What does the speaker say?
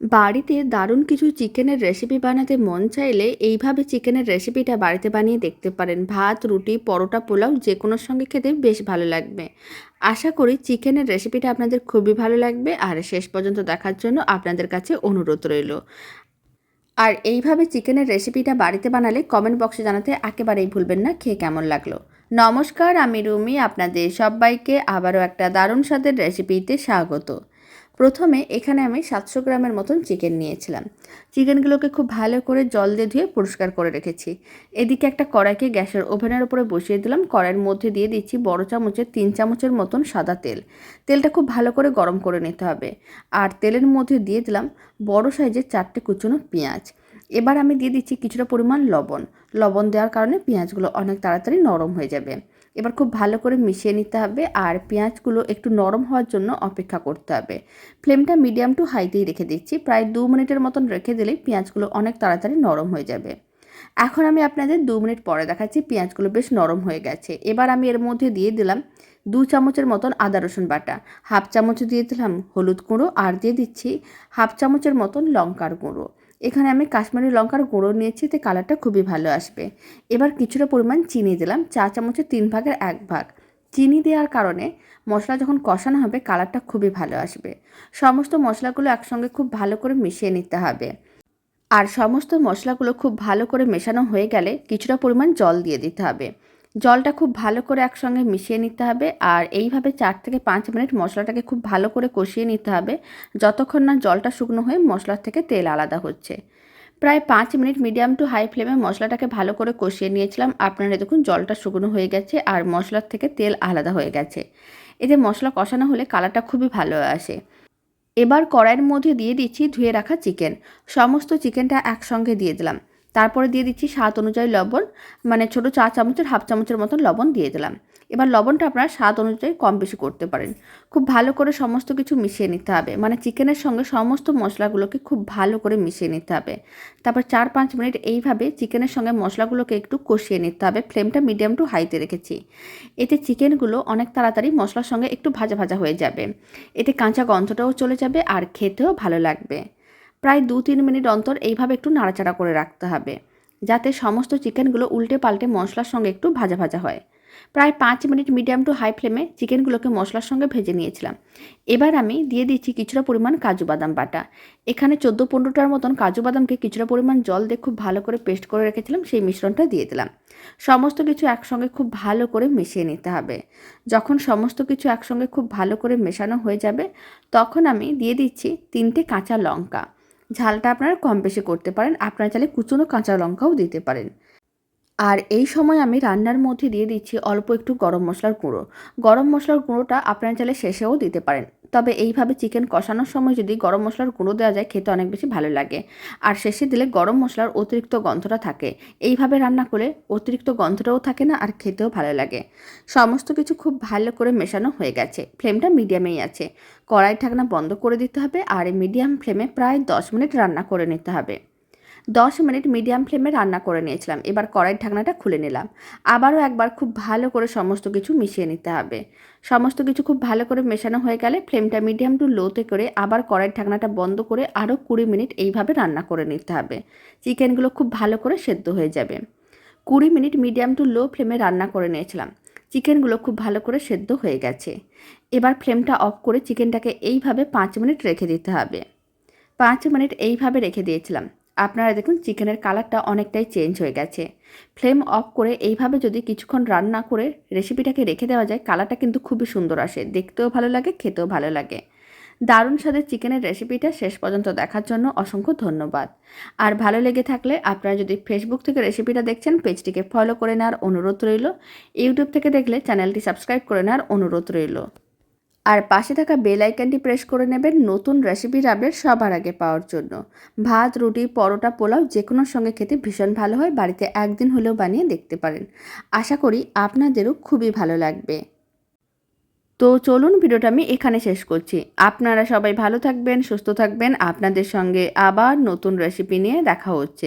বাড়িতে দারুণ কিছু চিকেনের রেসিপি বানাতে মন চাইলে এইভাবে চিকেনের রেসিপিটা বাড়িতে বানিয়ে দেখতে পারেন। ভাত, রুটি, পরোটা, পোলাও যে কোনোর সঙ্গে খেতে বেশ ভালো লাগবে। আশা করি চিকেনের রেসিপিটা আপনাদের খুবই ভালো লাগবে। আর শেষ পর্যন্ত দেখার জন্য আপনাদের কাছে অনুরোধ রইল। আর এইভাবে চিকেনের রেসিপিটা বাড়িতে বানালে কমেন্ট বক্সে জানাতে একেবারেই ভুলবেন না, খেয়ে কেমন লাগল? নমস্কার, আমি রুমি, আপনাদের সবাইকে আবারও একটা দারুণ স্বাদের রেসিপিতে স্বাগত। প্রথমে এখানে আমি সাতশো গ্রামের মতন চিকেন নিয়েছিলাম। চিকেনগুলোকে খুব ভালো করে জল দিয়ে ধুয়ে পরিষ্কার করে রেখেছি। এদিকে একটা কড়াইকে গ্যাসের ওভেনের উপরে বসিয়ে দিলাম। কড়াইয়ের মধ্যে দিয়ে দিচ্ছি বড় চামচের তিন চামচের মতন সাদা তেল। তেলটা খুব ভালো করে গরম করে নিতে হবে। আর তেলের মধ্যে দিয়ে দিলাম বড় সাইজের চারটে কুচনো পেঁয়াজ। এবার আমি দিয়ে দিচ্ছি কিছুটা পরিমাণ লবণ। লবণ দেওয়ার কারণে পেঁয়াজগুলো অনেক তাড়াতাড়ি নরম হয়ে যাবে। এবার খুব ভালো করে মিশিয়ে নিতে হবে আর পেঁয়াজগুলো একটু নরম হওয়ার জন্য অপেক্ষা করতে হবে। ফ্লেমটা মিডিয়াম টু হাইতেই রেখে দিচ্ছি। প্রায় দু মিনিটের মতন রেখে দিলেই পেঁয়াজগুলো অনেক তাড়াতাড়ি নরম হয়ে যাবে। এখন আমি আপনাদের দু মিনিট পরে দেখাচ্ছি পেঁয়াজগুলো বেশ নরম হয়ে গেছে। এবার আমি এর মধ্যে দিয়ে দিলাম দু চামচের মতন আদা রসুন বাটা, হাফ চামচ দিয়ে দিলাম হলুদ গুঁড়ো আর দিয়ে দিচ্ছি হাফ চামচের মতন লঙ্কার গুঁড়ো। এখানে আমি কাশ্মীরি লঙ্কার গুঁড়ো নিয়েছি, তো কালারটা খুবই ভালো আসবে। এবার কিছুটা পরিমাণ চিনি দিলাম, চা চামচের তিন ভাগের এক ভাগ। চিনি দেওয়ার কারণে মশলা যখন কষানো হবে, কালারটা খুবই ভালো আসবে। সমস্ত মশলাগুলো একসঙ্গে খুব ভালো করে মিশিয়ে নিতে হবে। আর সমস্ত মশলাগুলো খুব ভালো করে মেশানো হয়ে গেলে কিছুটা পরিমাণ জল দিয়ে দিতে হবে। জলটা খুব ভালো করে একসঙ্গে মিশিয়ে নিতে হবে আর এইভাবে চার থেকে পাঁচ মিনিট মশলাটাকে খুব ভালো করে কষিয়ে নিতে হবে যতক্ষণ না জলটা শুকনো হয়ে মশলার থেকে তেল আলাদা হচ্ছে। প্রায় পাঁচ মিনিট মিডিয়াম টু হাই ফ্লেমে মশলাটাকে ভালো করে কষিয়ে নিয়েছিলাম। আপনারা দেখুন জলটা শুকনো হয়ে গেছে আর মশলার থেকে তেল আলাদা হয়ে গেছে। এতে মশলা কষানো হলে কালারটা খুবই ভালো আসে। এবার কড়াইয়ের মধ্যে দিয়ে দিচ্ছি ধুয়ে রাখা চিকেন। সমস্ত চিকেনটা একসঙ্গে দিয়ে দিলাম। তারপরে দিয়ে দিচ্ছি স্বাদ অনুযায়ী লবণ মানে ছোটো চা চামচের, হাফ চামচের মতন লবণ দিয়ে দিলাম। এবার লবণটা আপনারা স্বাদ অনুযায়ী কম বেশি করতে পারেন। খুব ভালো করে সমস্ত কিছু মিশিয়ে নিতে হবে। মানে চিকেনের সঙ্গে সমস্ত মশলাগুলোকে খুব ভালো করে মিশিয়ে নিতে হবে। তারপর চার পাঁচ মিনিট এইভাবে চিকেনের সঙ্গে মশলাগুলোকে একটু কষিয়ে নিতে হবে। ফ্লেমটা মিডিয়াম টু হাইতে রেখেছি। এতে চিকেনগুলো অনেক তাড়াতাড়ি মশলার সঙ্গে একটু ভাজা ভাজা হয়ে যাবে। এতে কাঁচা গন্ধটাও চলে যাবে আর খেতেও ভালো লাগবে। প্রায় দু তিন মিনিট অন্তর এইভাবে একটু নাড়াচাড়া করে রাখতে হবে, যাতে সমস্ত চিকেনগুলো উল্টে পাল্টে মশলার সঙ্গে একটু ভাজা ভাজা হয়। প্রায় পাঁচ মিনিট মিডিয়াম টু হাই ফ্লেমে চিকেনগুলোকে মশলার সঙ্গে ভেজে নিয়েছিলাম। এবার আমি দিয়ে দিচ্ছি কিছুটা পরিমাণ কাজু বাদাম বাটা। এখানে চোদ্দ পনেরোটার মতন কাজু বাদামকে কিছুটা পরিমাণ জল দিয়ে খুব ভালো করে পেস্ট করে রেখেছিলাম, সেই মিশ্রণটা দিয়ে দিলাম। সমস্ত কিছু একসঙ্গে খুব ভালো করে মিশিয়ে নিতে হবে। যখন সমস্ত কিছু একসঙ্গে খুব ভালো করে মেশানো হয়ে যাবে, তখন আমি দিয়ে দিচ্ছি তিনটে কাঁচা লঙ্কা। ঝালটা আপনারা কম বেশি করতে পারেন। আপনারা চাইলে কুচনো কাঁচা লঙ্কাও দিতে পারেন। আর এই সময় আমি রান্নার মধ্যে দিয়ে দিচ্ছি অল্প একটু গরম মশলার গুঁড়ো। গরম মশলার গুঁড়োটা আপনারা চাইলে শেষেও দিতে পারেন। তবে এইভাবে চিকেন কষানোর সময় যদি গরম মশলার গুঁড়ো দেওয়া যায়, খেতে অনেক বেশি ভালো লাগে। আর শেষে দিলে গরম মশলার অতিরিক্ত গন্ধটা থাকে। এইভাবে রান্না করলে অতিরিক্ত গন্ধটাও থাকে না আর খেতেও ভালো লাগে। সমস্ত কিছু খুব ভালো করে মেশানো হয়ে গেছে। ফ্লেমটা মিডিয়ামেই আছে। কড়াই ঢাকনা বন্ধ করে দিতে হবে আর মিডিয়াম ফ্লেমে প্রায় দশ মিনিট রান্না করে নিতে হবে। দশ মিনিট মিডিয়াম ফ্লেমে রান্না করে নিয়েছিলাম। এবার কড়াইয়ের ঢাকনাটা খুলে নিলাম। আবারও একবার খুব ভালো করে সমস্ত কিছু মিশিয়ে নিতে হবে। সমস্ত কিছু খুব ভালো করে মেশানো হয়ে গেলে ফ্লেমটা মিডিয়াম টু লোতে করে আবার কড়াইয়ের ঢাকনাটা বন্ধ করে আরও কুড়ি মিনিট এইভাবে রান্না করে নিতে হবে। চিকেনগুলো খুব ভালো করে সেদ্ধ হয়ে যাবে। কুড়ি মিনিট মিডিয়াম টু লো ফ্লেমে রান্না করে নিয়েছিলাম। চিকেনগুলো খুব ভালো করে সেদ্ধ হয়ে গেছে। এবার ফ্লেমটা অফ করে চিকেনটাকে এইভাবে পাঁচ মিনিট রেখে দিতে হবে। পাঁচ মিনিট এইভাবে রেখে দিয়েছিলাম। আপনারা দেখুন চিকেনের কালারটা অনেকটাই চেঞ্জ হয়ে গেছে। ফ্লেম অফ করে এইভাবে যদি কিছুক্ষণ রান্না করে রেসিপিটাকে রেখে দেওয়া যায়, কালারটা কিন্তু খুবই সুন্দর আসে। দেখতেও ভালো লাগে, খেতেও ভালো লাগে। দারুণ স্বাদের চিকেনের রেসিপিটা শেষ পর্যন্ত দেখার জন্য অসংখ্য ধন্যবাদ। আর ভালো লেগে থাকলে আপনারা যদি ফেসবুক থেকে রেসিপিটা দেখছেন, পেজটিকে ফলো করে নেওয়ার অনুরোধ রইল। ইউটিউব থেকে দেখলে চ্যানেলটি সাবস্ক্রাইব করে নেওয়ার অনুরোধ রইল। আর পাশে থাকা বেল আইকনটি প্রেস করে নেবেন নতুন রেসিপির আপডেট সবার আগে পাওয়ার জন্য। ভাত, রুটি, পরোটা, পোলাও যে কোনো সঙ্গে খেতে ভীষণ ভালো হয়, বাড়িতে একদিন হলেও বানিয়ে দেখতে পারেন। আশা করি আপনাদেরও খুবই ভালো লাগবে। তো চলুন ভিডিওটা আমি এখানে শেষ করছি। আপনারা সবাই ভালো থাকবেন, সুস্থ থাকবেন। আপনাদের সঙ্গে আবার নতুন রেসিপি নিয়ে দেখা হচ্ছে।